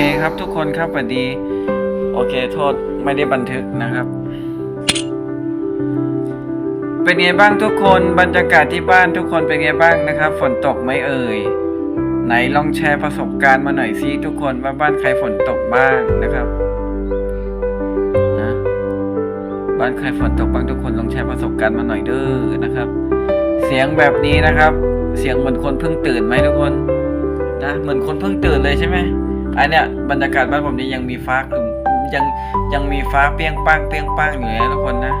เคครับทุกคนครับสวัสดี โอเคโทษไม่ได้บันทึกนะครับ เป็นไงบ้างทุกคนบรรยากาศที่บ้านทุกคนเป็นไงบ้างนะครับ ฝนตกไหมเอ่ยไหนลองแชร์ประสบการณ์มาหน่อยสิทุกคนว่าบ้านใครฝนตกบ้างนะครับนะบ้านใครฝนตกบ้างทุกคนลองแชร์ประสบการณ์มาหน่อยเด้อนะครับ เสียงแบบนี้นะครับ เสียงเหมือนคนเพิ่งตื่นไหมทุกคนนะเหมือนคนเพิ่งตื่นเลยใช่ไหม อันเนี้ยบรรยากาศบ้านผมนี่ยังมีฟ้าครึ้มยังยังมีฟ้าเปรี้ยงป้างเปรี้ยงป้างอยู่เลยทุกคนนะ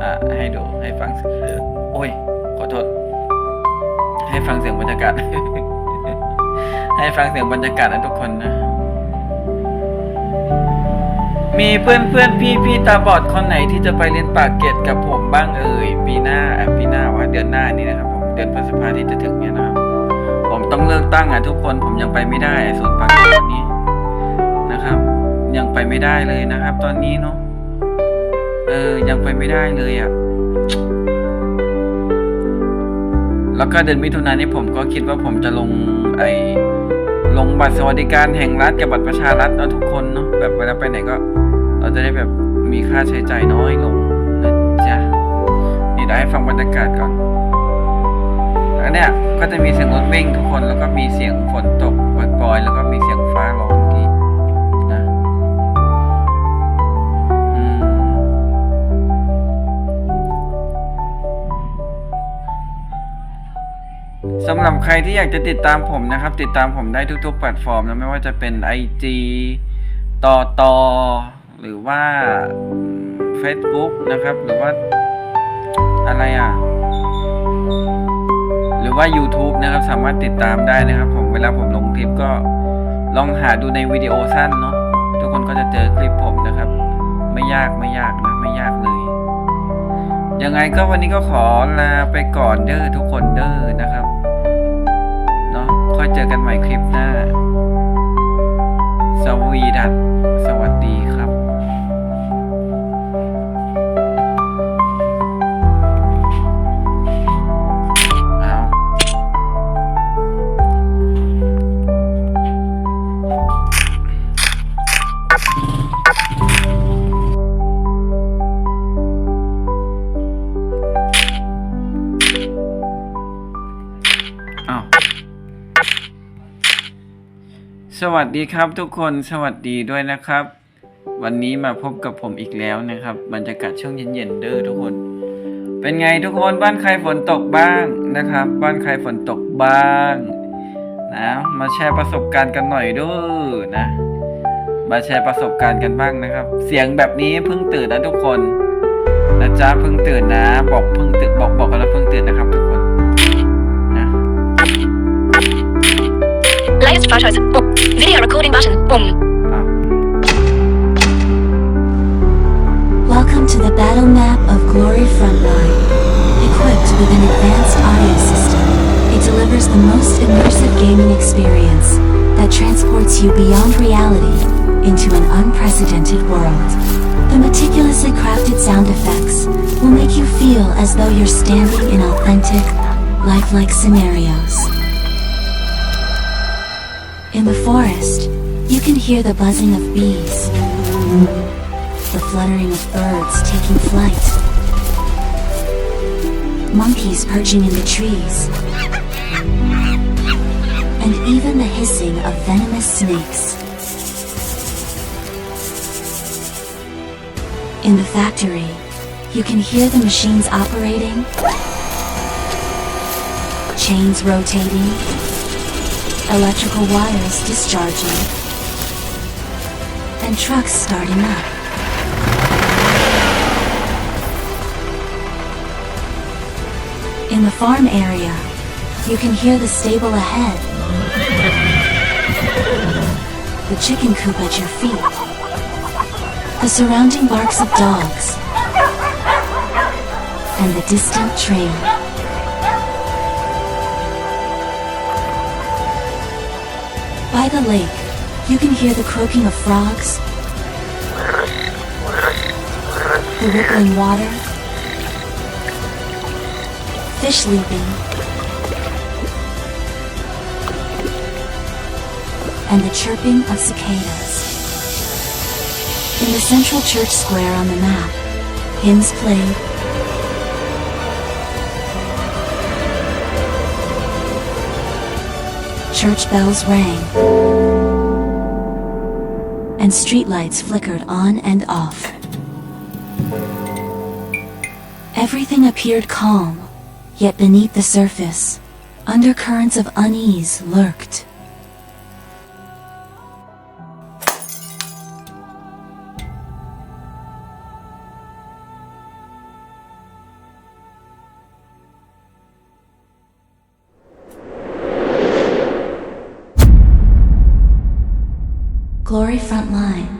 อ่าให้ดูให้ฟังเสียงโอ้ยขอโทษ ให้ฟังเสียงบรรยากาศ ให้ฟังเสียงบรรยากาศนะทุกคนนะ มีเพื่อนเพื่อนพี่พี่ตาบอดคนไหนที่จะไปเรียนปากเกร็ดกับผมบ้างเอ่ยปีหน้าปีหน้าว่าเดือนหน้านี้นะครับผมเดือนพฤษภาที่จะถึงเนี่ยนะครับ ต้องเลือกตั้งอะทุกคนผมยังไปไม่ได้อะศูนย์ปากเกร็ดนี้นะครับ ยังไปไม่ได้เลยนะครับ ตอนนี้เนาะเออยังไปไม่ได้เลยอะแล้วก็เดือนมิถุนายนนี้ผมก็คิดว่าผมจะลงไอ้ลงบัตรสวัสดิการแห่งรัฐกับบัตรประชารัฐเนาะทุกคนเนาะแบบเวลาไปไหนก็ เราจะได้แบบมีค่าใช้จ่ายน้อยลงนะจ๊ะนี่เดี๋ยวให้ฟังบรรยากาศก่อน เนี่ยก็จะมีเสียงรถวิ่งทุกคนแล้วก็มีเสียงฝนตกปล่อยๆแล้วก็มีเสียงฟ้าร้องที่นะอืมสำหรับใครที่อยากจะติดตามผมนะครับ ติดตามผมได้ทุกๆแพลตฟอร์มนะไม่ว่าจะเป็น IG ต่อต่อหรือว่า Facebook นะครับ หรือว่าอะไรอะ รือว่า YouTube นะครับสามารถติดตามได้นะครับ ผมเวลาผมลงคลิปก็ลองหาดูในวิดีโอสั้นเนาะทุกคนก็จะเจอคลิปผมนะครับ ไม่ยากไม่ยากนะไม่ยากเลย ยังไงก็วันนี้ก็ขอลาไปก่อนเด้อทุกคนเด้อนะครับเนาะค่อยเจอกันใหม่คลิปหน้าสวีดัตส สวัสดีครับทุกคนสวัสดีด้วยนะครับ วันนี้มาพบกับผมอีกแล้วนะครับ บรรยากาศช่วงเย็นๆเด้อทุกคน เป็นไงทุกคนบ้านใครฝนตกบ้างนะครับ บ้านใครฝนตกบ้างนะมาแชร์ประสบการณ์กันหน่อยด้วยนะ มาแชร์ประสบการณ์กันบ้างนะครับ เสียงแบบนี้เพิ่งตื่นนะทุกคนนะจ๊ะเพิ่งตื่นนะ บอกเพิ่งตื่นบอกบอกกันแล้วเพิ่งตื่นนะครับทุก Latest photos. Boom. Video recording button. Boom. Ah. Welcome to the battle map of Glory Frontline. Equipped with an advanced audio system, it delivers the most immersive gaming experience that transports you beyond reality into an unprecedented world. The meticulously crafted sound effects will make you feel as though you're standing in authentic, lifelike scenarios. In the forest, you can hear the buzzing of bees, the fluttering of birds taking flight, monkeys perching in the trees, and even the hissing of venomous snakes. In the factory, you can hear the machines operating, chains rotating, electrical wires discharging, and trucks starting up. In the farm area, you can hear the stable ahead, the chicken coop at your feet, the surrounding barks of dogs, and the distant train. By the lake, you can hear the croaking of frogs, the rippling water, fish leaping, and the chirping of cicadas. In the central church square on the map, hymns played, church bells rang, and streetlights flickered on and off. Everything appeared calm, yet beneath the surface, undercurrents of unease lurked. very front line.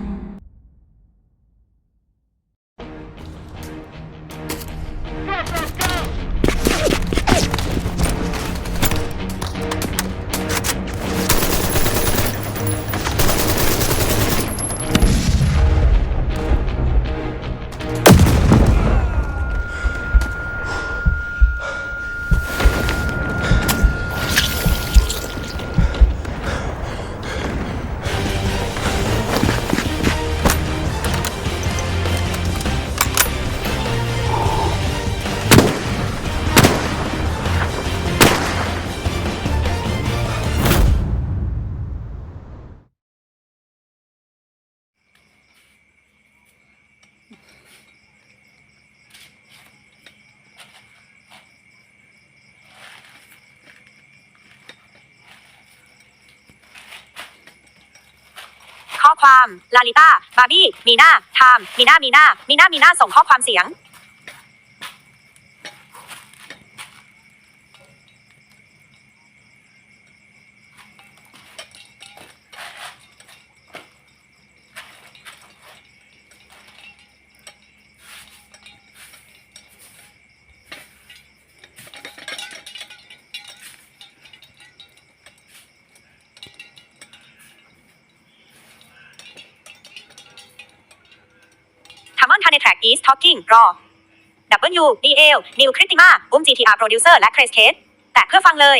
ความ ลาลิต้า บาร์บี้ มีนาไทามมีนามีนามีนามีนาส่งข้อความเสียง ทามอนคาเนแทร็กอีสท็อกกิ้งรอ W D L นิวคริติมาอุ้ม GTR Producer และเครสเคสแต่เพื่อฟังเลย